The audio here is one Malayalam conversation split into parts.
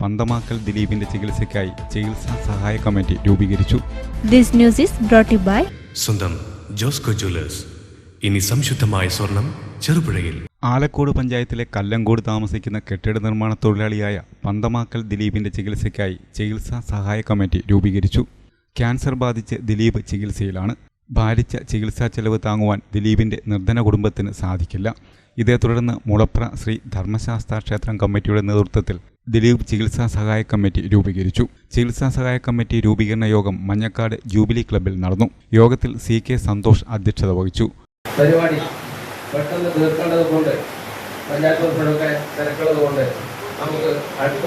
പന്തമാക്കൽ ദിലീപിന്റെ ചികിത്സയ്ക്കായി ചികിത്സാ സഹായ കമ്മിറ്റി രൂപീകരിച്ചു. This news is brought you by by സ്വന്തം ജോസ്കോ ജ്വല്ലേഴ്സ്. ഇനി സംശുദ്ധമായ സ്വർണം ചെറുപുഴയിൽ. ആലക്കോട് പഞ്ചായത്തിലെ കല്ലങ്കോട് താമസിക്കുന്ന കെട്ടിട നിർമ്മാണ തൊഴിലാളിയായ പന്തമാക്കൽ ദിലീപിന്റെ ചികിത്സയ്ക്കായി ചികിത്സാ സഹായ കമ്മിറ്റി രൂപീകരിച്ചു. ക്യാൻസർ ബാധിച്ച് ദിലീപ് ചികിത്സയിലാണ്. ഭാരിച്ച ചികിത്സാ ചെലവ് താങ്ങുവാൻ ദിലീപിന്റെ നിർധന കുടുംബത്തിന് സാധിക്കില്ല. ഇതേ തുടർന്ന് മുളപ്ര ശ്രീ ധർമ്മശാസ്ത്ര ക്ഷേത്രം കമ്മിറ്റിയുടെ നേതൃത്വത്തിൽ ദിലീപ് ചികിത്സാ സഹായ കമ്മിറ്റി രൂപീകരിച്ചു. ചികിത്സാ സഹായ കമ്മിറ്റി രൂപീകരണ യോഗം മഞ്ഞക്കാട് ജൂബിലി ക്ലബ്ബിൽ നടന്നു. യോഗത്തിൽ സി കെ സന്തോഷ് അധ്യക്ഷത വഹിച്ചു. പരിപാടി പെട്ടെന്ന് തീർക്കേണ്ടതുകൊണ്ട് പഞ്ചായത്ത് പ്രസിഡന്റൊക്കെ തിരക്കുള്ളതുകൊണ്ട് നമുക്ക് അടുത്ത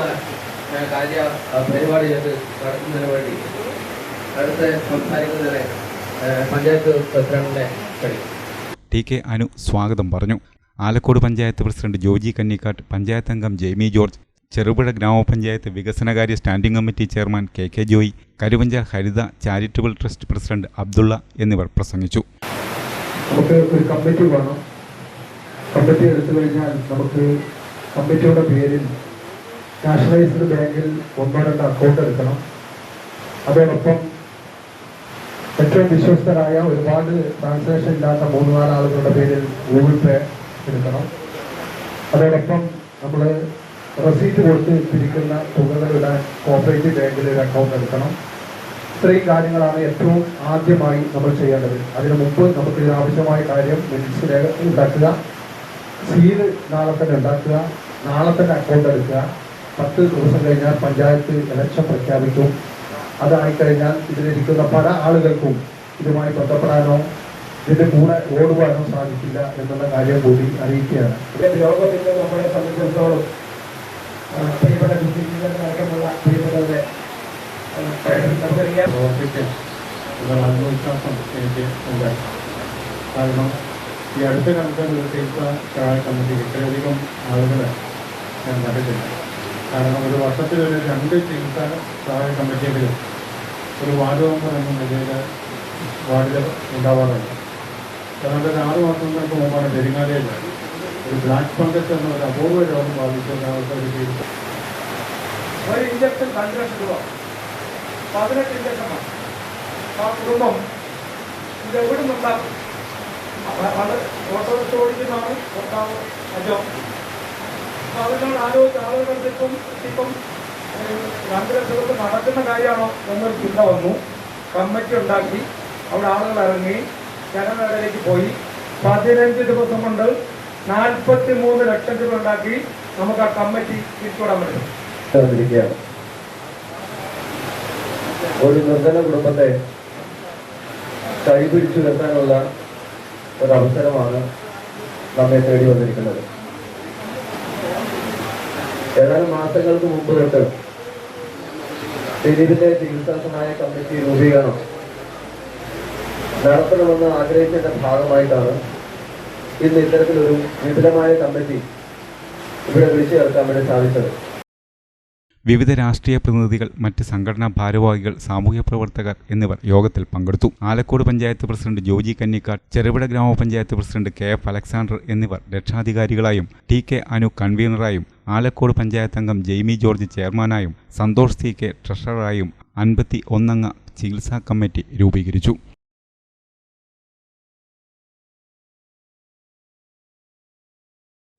കാര്യ പരിപാടിയിലേക്ക് നടത്തുന്നതിന് വേണ്ടി അടുത്ത സംസാരിക്കുന്നതിന് പഞ്ചായത്ത് പ്രസിഡന്റിന്റെ കഴിയും. ടി കെ അനു സ്വാഗതം പറഞ്ഞു. ആലക്കോട് പഞ്ചായത്ത് പ്രസിഡന്റ് ജോജി കന്നിക്കാട്ട് പഞ്ചായത്ത് അംഗം ജെയ്മി ജോർജ് ചെറുപുഴ ഗ്രാമപഞ്ചായത്ത് വികസനകാര്യ standing committee chairman K K Joy Karuvancha Haritha charitable trust president Abdulla എന്നിവർ പ്രസംഗിച്ചു. നമുക്ക് ഒരു കമ്മിറ്റി വേണം. കമ്മിറ്റി എടുത്തു കഴിഞ്ഞാൽ നമുക്ക് കമ്മിറ്റിയുടെ പേരിൽ നാഷണലൈസ്ഡ് ബാങ്കിൽ ഒന്നോ രണ്ട് അക്കൗണ്ട് എടുക്കണം. അതോടൊപ്പം ഏറ്റവും വിശ്വസ്തരായ ഒരുപാട് ട്രാൻസാക്ഷൻ ഇല്ലാത്ത മൂന്ന് നാല് ആളുകളുടെ പേരിൽ ഗൂഗിൾ പേ എടുക്കണം. അതോടൊപ്പം നമ്മൾ റെസീറ്റ് കൊടുത്ത് പിരിക്കുന്ന തുകകളുടെ കോപ്പറേറ്റീവ് ബാങ്കിൽ ഒരു അക്കൗണ്ട് എടുക്കണം. ഇത്രയും കാര്യങ്ങളാണ് ഏറ്റവും ആദ്യമായി നമ്മൾ ചെയ്യേണ്ടത്. അതിനു മുമ്പ് നമുക്ക് ഇതിനാവശ്യമായ കാര്യം മിനിറ്റ്സ് രേഖ ഉണ്ടാക്കുക. സീൽ നാളെ തന്നെ ഉണ്ടാക്കുക. നാളെ തന്നെ അക്കൗണ്ട് എടുക്കുക. പത്ത് ദിവസം കഴിഞ്ഞാൽ പഞ്ചായത്ത് ഇലക്ഷൻ പ്രഖ്യാപിക്കും. അതായി കഴിഞ്ഞാൽ ഇതിലിരിക്കുന്ന പല ആളുകൾക്കും ഇതുമായി ബന്ധപ്പെടാനോ ഇതിന്റെ കൂടെ ഓടുവാനോ സാധിക്കില്ല എന്നുള്ള കാര്യം കൂടി അറിയിക്കുകയാണ്. രോഗത്തിന്റെ നമ്മളെ സംബന്ധിച്ചിടത്തോളം പ്രിയപ്പെട്ട അടക്കമുള്ള പ്രിയപ്പെട്ടവരെ നമുക്കറിയാം. പ്രവർത്തിക്കാൻ ആത്മവിശ്വാസം എനിക്ക് ഉണ്ടായി കാരണം ഈ അടുത്ത കാലത്ത് സഹായ കമ്മിറ്റിക്ക് ഇത്രയധികം ആളുകൾ ഞാൻ കണ്ടിട്ടില്ല. കാരണം ഒരു വർഷത്തിൽ ഒരു രണ്ട് ചികിത്സാ സഹായ കമ്മിറ്റിയെങ്കിലും ഒരു വാർഡ് മെമ്പർ എന്ന നിലയിൽ വാർഡിൽ ഉണ്ടാവാറുണ്ട്. കാരണം ഒരു ആറ് മാസങ്ങൾക്ക് മുമ്പാണ് പെരിങ്ങാലയിൽ ഒരു ബ്ലാക്ക് ഫംഗസ് എന്ന ഒരു അപൂർവ രോഗം ബാധിച്ച ആൾക്കാർ ഒരു ഇഞ്ചക്ഷൻ രണ്ട് ലക്ഷം രൂപ. പതിനെട്ട് ഇഞ്ചക്ഷനാണ് ആ കുടുംബം ഇത് എവിടെ നിന്നുണ്ടാക്കും ഓട്ടോ ചോദിക്കുന്നതാണ് ഭർത്താവ് അജോ. അപ്പൊ അതിനോട് ആലോചിച്ച് ആളുകളുടെ ഇപ്പം ഇപ്പം രണ്ട് ലക്ഷം രൂപ നടക്കുന്ന കാര്യമാണോ എന്നൊരു ചിന്ത വന്നു. കമ്മിറ്റി ഉണ്ടാക്കി. അവിടെ ആളുകൾ ഇറങ്ങി ജനമേഖലയിലേക്ക് പോയി. പതിനഞ്ച് ദിവസം കൊണ്ട് നാൽപ്പത്തി മൂന്ന് ലക്ഷം രൂപ ഉണ്ടാക്കി നമുക്ക് ആ കമ്മിറ്റി തിരിച്ചുവിടാൻ പറ്റും ഒരു നിർധന കുടുംബത്തെ കൈപിടിച്ചു നിർത്താനുള്ള ഒരു അവസരമാണ് നമ്മെ തേടി വന്നിരിക്കുന്നത്. ഏതാനും മാസങ്ങൾക്ക് മുമ്പ് തൊട്ട് ദിലീപിന്റെ ചികിത്സാ സഹായ കമ്മിറ്റി രൂപീകരണം നടത്തണമെന്ന് ആഗ്രഹിച്ചതിന്റെ ഭാഗമായിട്ടാണ് ഇന്ന് ഇത്തരത്തിലൊരു വിപുലമായ കമ്മിറ്റി ഇവിടെ വിളിച്ചു ചേർക്കാൻ വേണ്ടി സാധിച്ചത്. വിവിധ രാഷ്ട്രീയ പ്രതിനിധികൾ മറ്റ് സംഘടനാ ഭാരവാഹികൾ സാമൂഹ്യ പ്രവർത്തകർ എന്നിവർ യോഗത്തിൽ പങ്കെടുത്തു. ആലക്കോട് പഞ്ചായത്ത് പ്രസിഡന്റ് ജോജി കന്നിക്കാട് ചെറുപുഴ ഗ്രാമപഞ്ചായത്ത് പ്രസിഡന്റ് കെ എഫ് അലക്സാണ്ടർ എന്നിവർ രക്ഷാധികാരികളായും ടി കെ അനു കൺവീനറായും ആലക്കോട് പഞ്ചായത്ത് അംഗം ജെയ്മി ജോർജ് ചെയർമാനായും സന്തോഷ് സി കെ ട്രഷററായും അൻപത്തി ഒന്നംഗ ചികിത്സാ കമ്മിറ്റി രൂപീകരിച്ചു.